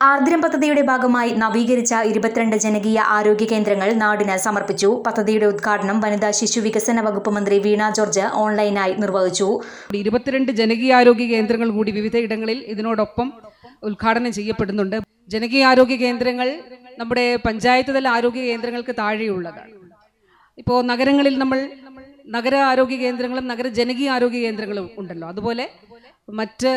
നഗരം പദ്ധതിയുടെ ഭാഗമായി നവീകരിച്ച ഇരുപത്തിരണ്ട് ജനകീയ ആരോഗ്യ കേന്ദ്രങ്ങൾ നാടിന് സമർപ്പിച്ചു. പദ്ധതിയുടെ ഉദ്ഘാടനം വനിതാ ശിശു വികസന വകുപ്പ് മന്ത്രി വീണ ജോർജ് ഓൺലൈനായി നിർവഹിച്ചു. ഇരുപത്തിരണ്ട് ജനകീയ ആരോഗ്യ കേന്ദ്രങ്ങൾ കൂടി വിവിധ ഇടങ്ങളിൽ ഇതിനോടൊപ്പം ഉദ്ഘാടനം ചെയ്യപ്പെടുന്നുണ്ട്. ജനകീയ ആരോഗ്യ കേന്ദ്രങ്ങൾ നമ്മുടെ പഞ്ചായത്ത് തല ആരോഗ്യ കേന്ദ്രങ്ങൾക്ക് താഴെയുള്ളതാണ്. ഇപ്പോൾ നഗരങ്ങളിൽ നമ്മൾ നഗര ആരോഗ്യ കേന്ദ്രങ്ങളും നഗര ജനകീയ ആരോഗ്യ കേന്ദ്രങ്ങളും ഉണ്ടല്ലോ. അതുപോലെ മറ്റ്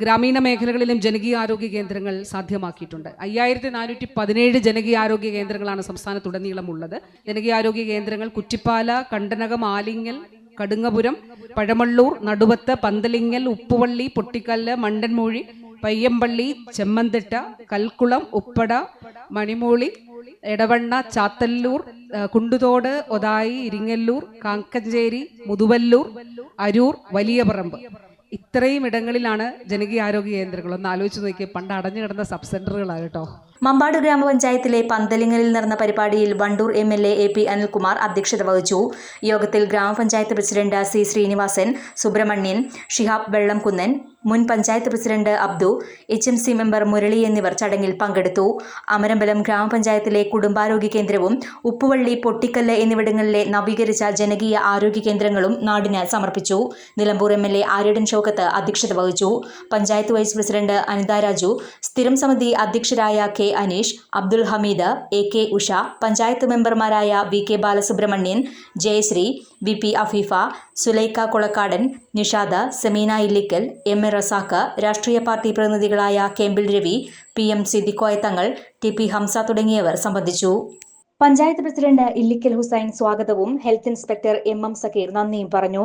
ഗ്രാമീണ മേഖലകളിലും ജനകീയ ആരോഗ്യ കേന്ദ്രങ്ങൾ സാധ്യമാക്കിയിട്ടുണ്ട്. അയ്യായിരത്തി നാനൂറ്റി പതിനേഴ് ജനകീയ ആരോഗ്യ കേന്ദ്രങ്ങളാണ് സംസ്ഥാനത്തുടനീളമുള്ളത് ജനകീയ ആരോഗ്യ കേന്ദ്രങ്ങൾ കുറ്റിപ്പാല കണ്ടനകം ആലിങ്ങൽ കടുങ്ങപുരം പഴമള്ളൂർ നടുവത്ത് പന്തലിങ്ങൽ ഉപ്പുവള്ളി പൊട്ടിക്കല്ല് മണ്ടൻമൂഴി പയ്യമ്പള്ളി ചെമ്മന്തിട്ട കൽക്കുളം ഉപ്പട മണിമൂളി എടവണ്ണ ചാത്തല്ലൂർ കുണ്ടുതോട് ഒതായി ഇരിങ്ങല്ലൂർ കാക്കഞ്ചേരി മുതുവല്ലൂർ അരൂർ വലിയ പറമ്പ് ഇത്രയും ഇടങ്ങളിലാണ് ജനകീയ ആരോഗ്യ കേന്ദ്രങ്ങൾ. ഒന്ന് ആലോചിച്ച് നോക്കിയേ പണ്ട് അടഞ്ഞു കിടന്ന സബ് സെന്ററുകളാണ് കേട്ടോ. മമ്പാട് ഗ്രാമപഞ്ചായത്തിലെ പന്തലിങ്ങലിൽ നടന്ന പരിപാടിയിൽ Wandoor M L A A P Anilkumar അധ്യക്ഷത വഹിച്ചു. യോഗത്തിൽ ഗ്രാമപഞ്ചായത്ത് പ്രസിഡന്റ് സി ശ്രീനിവാസൻ സുബ്രഹ്മണ്യൻ ഷിഹാബ് വെള്ളംകുന്നൻ മുൻ panchayat president Abdu H M C member Murali എന്നിവർ ചടങ്ങിൽ പങ്കെടുത്തു. അമരമ്പലം ഗ്രാമപഞ്ചായത്തിലെ കുടുംബാരോഗ്യ കേന്ദ്രവും ഉപ്പുവള്ളി പൊട്ടിക്കല്ല് എന്നിവിടങ്ങളിലെ നവീകരിച്ച ജനകീയ ആരോഗ്യ കേന്ദ്രങ്ങളും നാടിന് സമർപ്പിച്ചു. Nilambur M L A Aryadan Shoukath അധ്യക്ഷത വഹിച്ചു. പഞ്ചായത്ത് വൈസ് പ്രസിഡന്റ് അനിത രാജു സ്ഥിരം സമിതി അധ്യക്ഷരായ K. Aneesh Abdul Hameed A K Usha panchayat മെമ്പർമാരായ V K Balasubramanian Jayasree V P Afeefa Sulaika Kolakkadan Nishada Semeena Illikkal M A Razak രാഷ്ട്രീയ party പ്രതിനിധികളായ Kembil Ravi P M Siddikoya Thangal T P Hamza തുടങ്ങിയവർ സംബന്ധിച്ചു. Panchayat president Illikkal Hussain സ്വാഗതവും health inspector M M Zakir നന്ദിയും പറഞ്ഞു.